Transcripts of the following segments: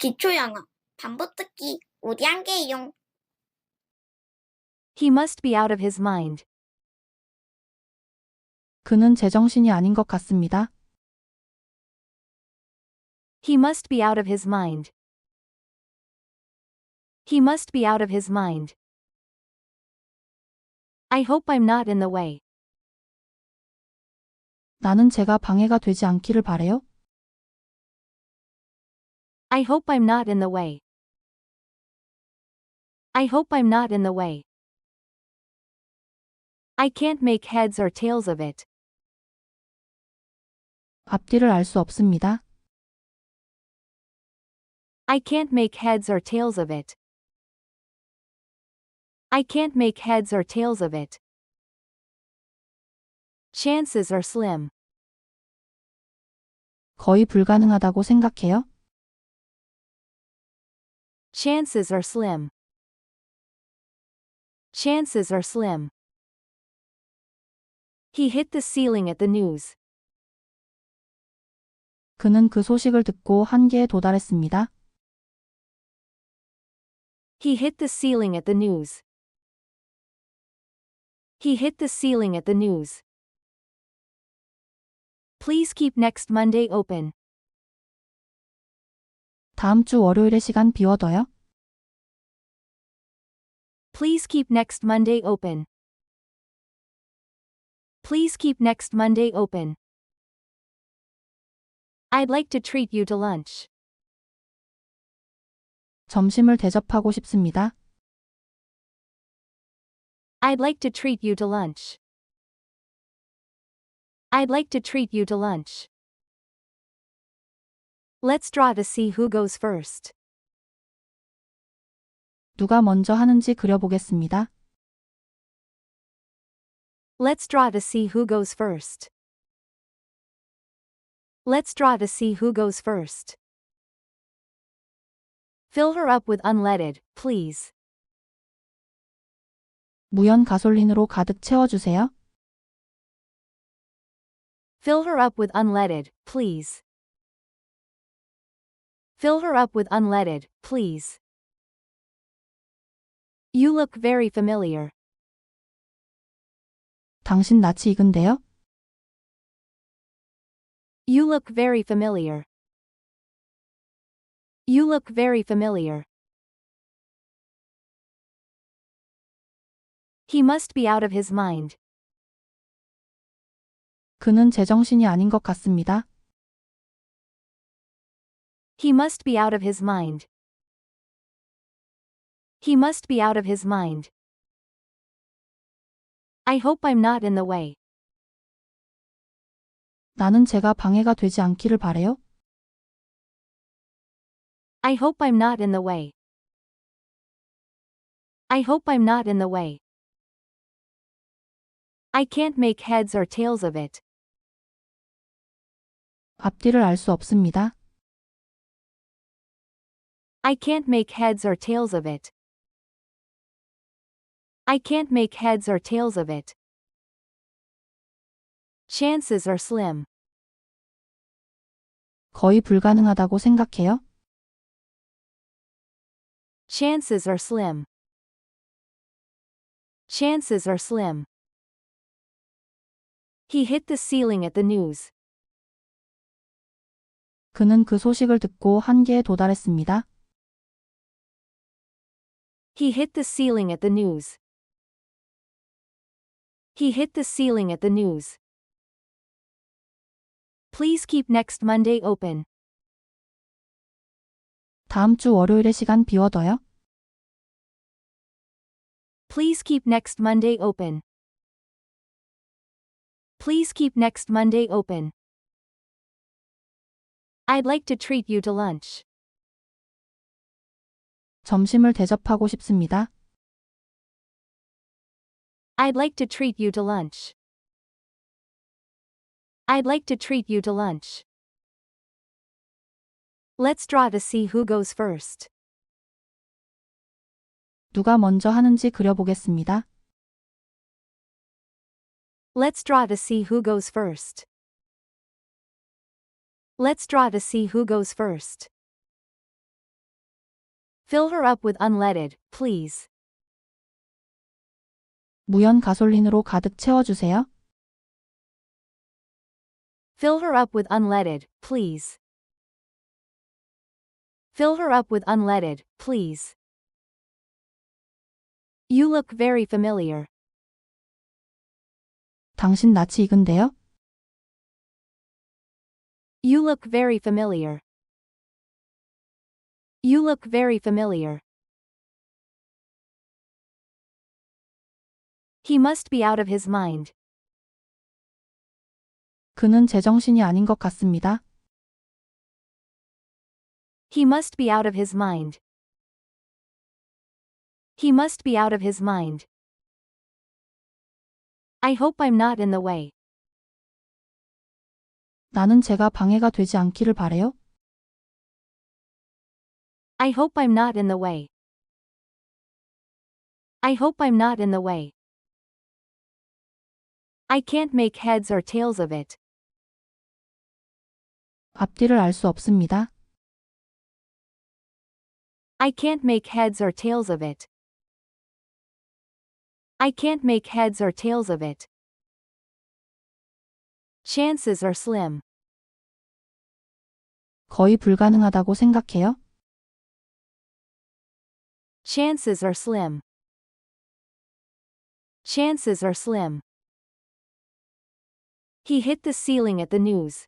기초영어 반복 듣기 우리 한계용 He must be out of his mind. 그는 제정신이 아닌 것 같습니다. He must be out of his mind. He must be out of his mind. I hope I'm not in the way. 나는 제가 방해가 되지 않기를 바래요. I hope I'm not in the way. I hope I'm not in the way. I can't make heads or tails of it. 앞뒤를 알 수 없습니다. I can't make heads or tails of it. I can't make heads or tails of it. Chances are slim. 거의 불가능하다고 생각해요. Chances are slim. Chances are slim. He hit the ceiling at the news. 그는 그 소식을 듣고 한계에 도달했습니다. He hit the ceiling at the news. He hit the ceiling at the news. Please keep next Monday open. 다음 주 월요일에 시간 비워둬요. Please keep next Monday open. Please keep next Monday open. I'd like to treat you to lunch. 점심을 대접하고 싶습니다. I'd like to treat you to lunch. I'd like to treat you to lunch. Let's draw to see who goes first. 누가 먼저 하는지 그려보겠습니다. Let's draw to see who goes first. Let's draw to see who goes first. Fill her up with unleaded, please. 무연 가솔린으로 가득 채워주세요. Fill her up with unleaded, please. Fill her up with unleaded, please. You look very familiar. 당신 낯이 익은데요? You look very familiar. You look very familiar. He must be out of his mind. 그는 제정신이 아닌 것 같습니다. He must be out of his mind. He must be out of his mind. I hope I'm not in the way. 나는 제가 방해가 되지 않기를 바래요. I hope I'm not in the way. I hope I'm not in the way. I can't make heads or tails of it. 앞뒤를 알 수 없습니다. I can't make heads or tails of it. I can't make heads or tails of it. Chances are slim. 거의 불가능하다고 생각해요. Chances are slim. Chances are slim. He hit the ceiling at the news. 그는 그 소식을 듣고 한계에 도달했습니다. He hit the ceiling at the news. He hit the ceiling at the news. Please keep next Monday open. 다음 주 월요일에 시간 비워둬요. Please keep next Monday open. Please keep next Monday open. I'd like to treat you to lunch. 점심을 대접하고 싶습니다. I'd like to treat you to lunch. I'd like to treat you to lunch. Let's draw to see who goes first. 누가 먼저 하는지 그려보겠습니다. Let's draw to see who goes first. Let's draw to see who goes first. Fill her up with unleaded, please. 무연 가솔린으로 가득 채워주세요. Fill her up with unleaded, please. Fill her up with unleaded, please. You look very familiar. 당신 낯이 익은데요? You look very familiar. You look very familiar. He must be out of his mind. 그는 제정신이 아닌 것 같습니다. He must be out of his mind. He must be out of his mind. I hope I'm not in the way. 나는 제가 방해가 되지 않기를 바래요. I hope I'm not in the way. I hope I'm not in the way. I can't make heads or tails of it. 앞뒤를 알 수 없습니다. I can't make heads or tails of it. I can't make heads or tails of it. Chances are slim. 거의 불가능하다고 생각해요. Chances are slim. Chances are slim. He hit the ceiling at the news.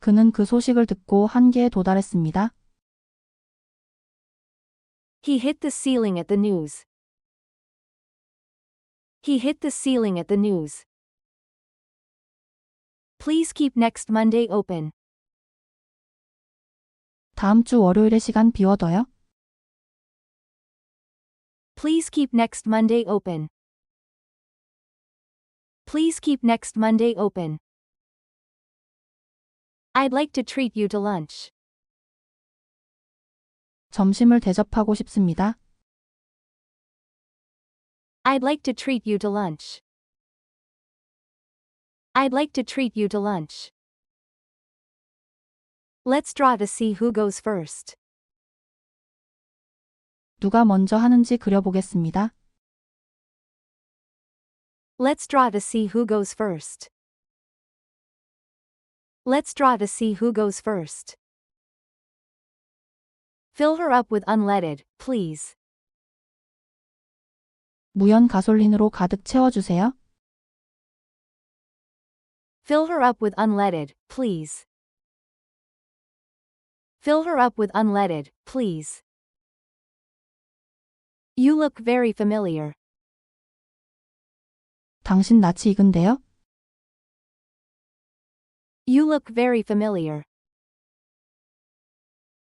그는 그 소식을 듣고 한계에 도달했습니다. He hit the ceiling at the news. He hit the ceiling at the news. Please keep next Monday open. 다음 주 월요일에 시간 비워둬요. Please keep next Monday open. Please keep next Monday open. I'd like to treat you to lunch. 점심을 대접하고 싶습니다. I'd like to treat you to lunch. I'd like to treat you to lunch. Let's draw to see who goes first. 누가 먼저 하는지 그려보겠습니다. Let's draw to see who goes first. Let's draw to see who goes first. Fill her up with unleaded, please. 무연 가솔린으로 가득 채워주세요. Fill her up with unleaded, please. Fill her up with unleaded, please. You look very familiar. 당신 낯이 익은데요? You look very familiar.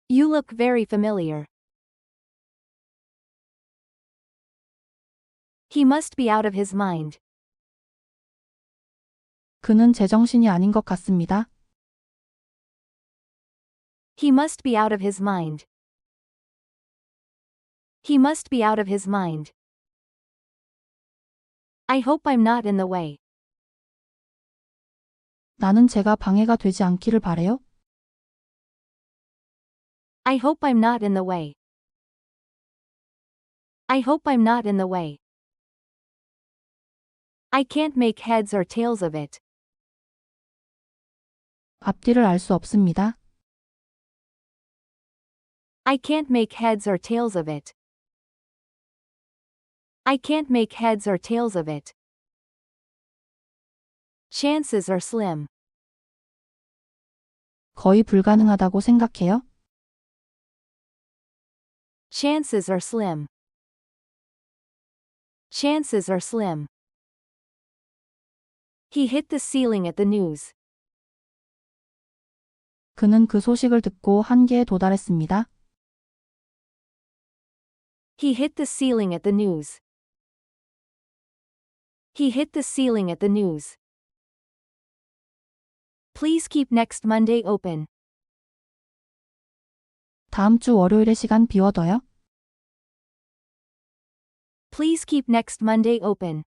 You look very familiar. He must be out of his mind. 그는 제정신이 아닌 것 같습니다. He must be out of his mind. He must be out of his mind. I hope I'm not in the way. 나는 제가 방해가 되지 않기를 바래요. I hope I'm not in the way. I hope I'm not in the way. I can't make heads or tails of it. 앞뒤를 알 수 없습니다. I can't make heads or tails of it. I can't make heads or tails of it. Chances are slim. 거의 불가능하다고 생각해요. Chances are slim. Chances are slim. He hit the ceiling at the news. 그는 그 소식을 듣고 한계에 도달했습니다. He hit the ceiling at the news. He hit the ceiling at the news. Please keep next Monday open. 다음 주 월요일에 시간 비워둬요. Please keep next Monday open.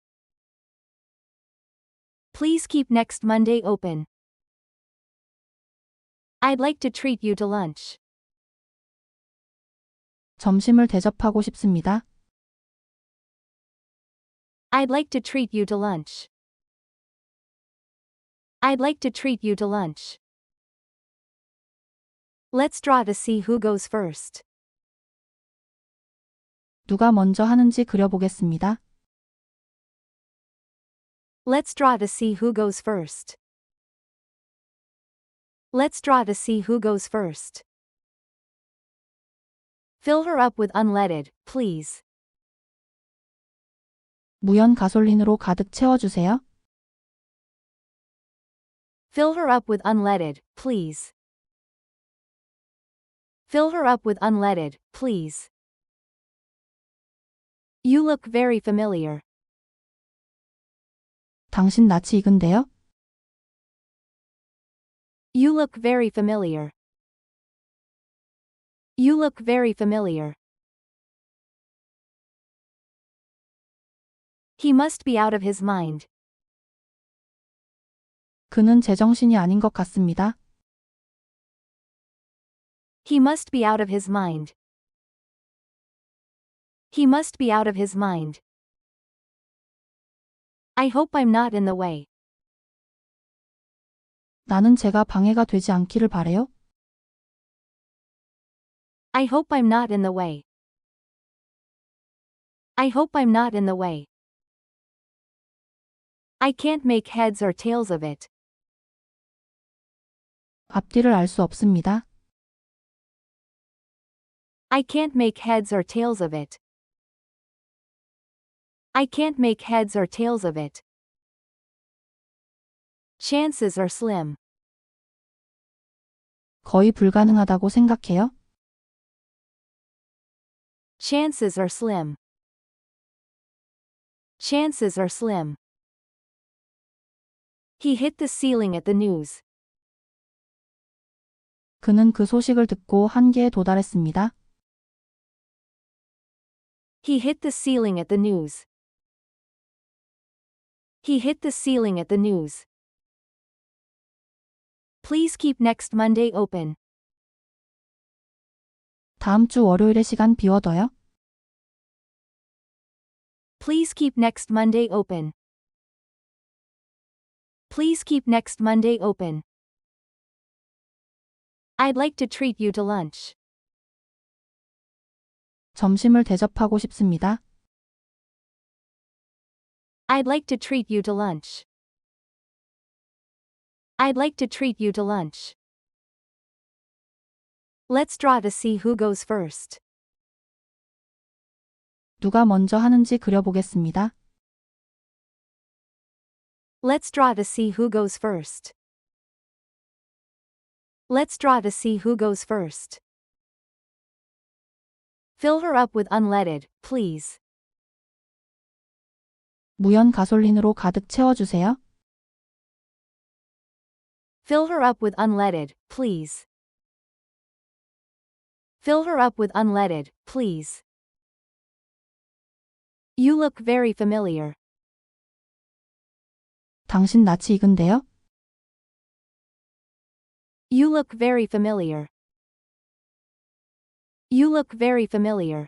Please keep next Monday open. I'd like to treat you to lunch. 점심을 대접하고 싶습니다. I'd like to treat you to lunch. I'd like to treat you to lunch. Let's draw to see who goes first. 누가 먼저 하는지 그려보겠습니다. Let's draw to see who goes first. Let's draw to see who goes first. Fill her up with unleaded, please. 무연 가솔린으로 가득 채워주세요. Fill her up with unleaded, please. Fill her up with unleaded, please. You look very familiar. 당신 낯이 익은데요? You look very familiar. You look very familiar. He must be out of his mind. 그는 제정신이 아닌 것 같습니다. He must be out of his mind. He must be out of his mind. I hope I'm not in the way. 나는 제가 방해가 되지 않기를 바래요. I hope I'm not in the way. I hope I'm not in the way. I can't make heads or tails of it. 앞뒤를 알 수 없습니다. I can't make heads or tails of it. I can't make heads or tails of it. Chances are slim. 거의 불가능하다고 생각해요. Chances are slim. Chances are slim. He hit the ceiling at the news. 그는 그 소식을 듣고 한계에 도달했습니다. He hit the ceiling at the news. He hit the ceiling at the news. Please keep next Monday open. 다음 주 월요일에 시간 비워둬요. Please keep next Monday open. Please keep next Monday open. I'd like to treat you to lunch. 점심을 대접하고 싶습니다. I'd like to treat you to lunch. I'd like to treat you to lunch. Let's draw to see who goes first. 누가 먼저 하는지 그려보겠습니다. Let's draw to see who goes first. Let's draw to see who goes first. Fill her up with unleaded, please. 무연 가솔린으로 가득 채워주세요. Fill her up with unleaded, please. Fill her up with unleaded, please. You look very familiar. 당신 낯이 익은데요? You look very familiar. You look very familiar.